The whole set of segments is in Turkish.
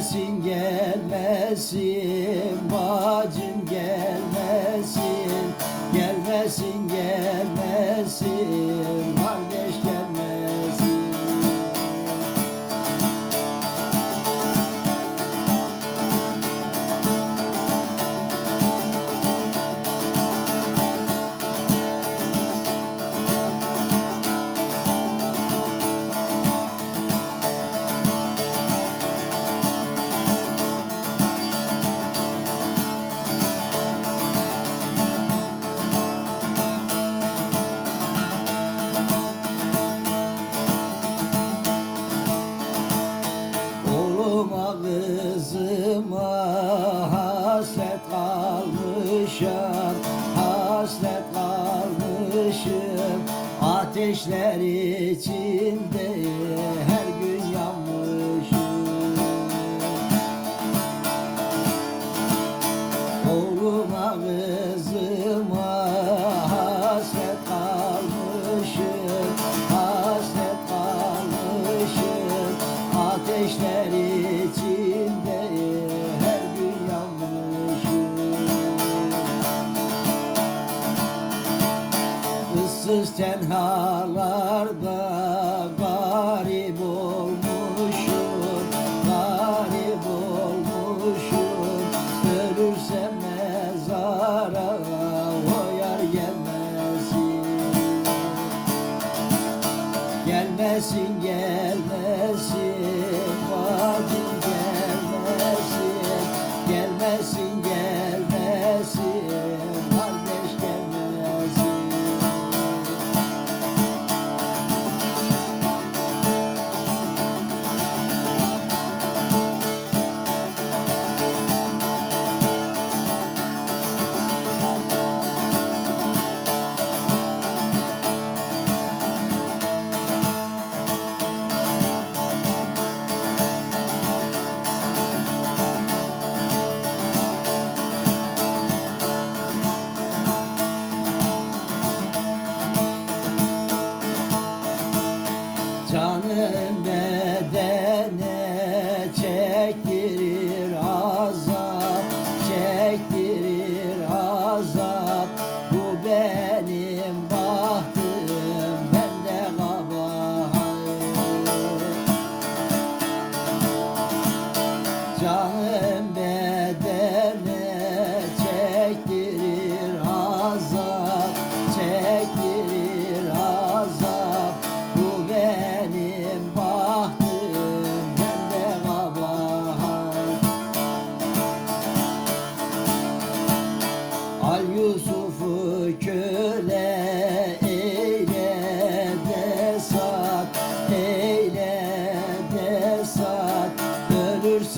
gelmesin gelmesin. Bacım gelmesin gelmesin gelmesin. Kızıma hasret kalmışım Hasret kalmışım. Ateşler içinde her gün yanmışım. Oğluma kızıma tenhalarda garip olmuşum Garip olmuşum. Ölürsem mezara o yar gelmesin. Gelmesin gelmesin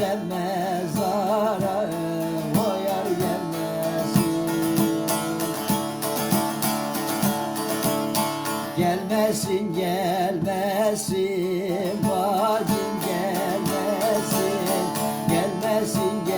sen mezara gelmesin. Gelmesin gelmesin bacım gelmesin Gelmesin. Gelmesin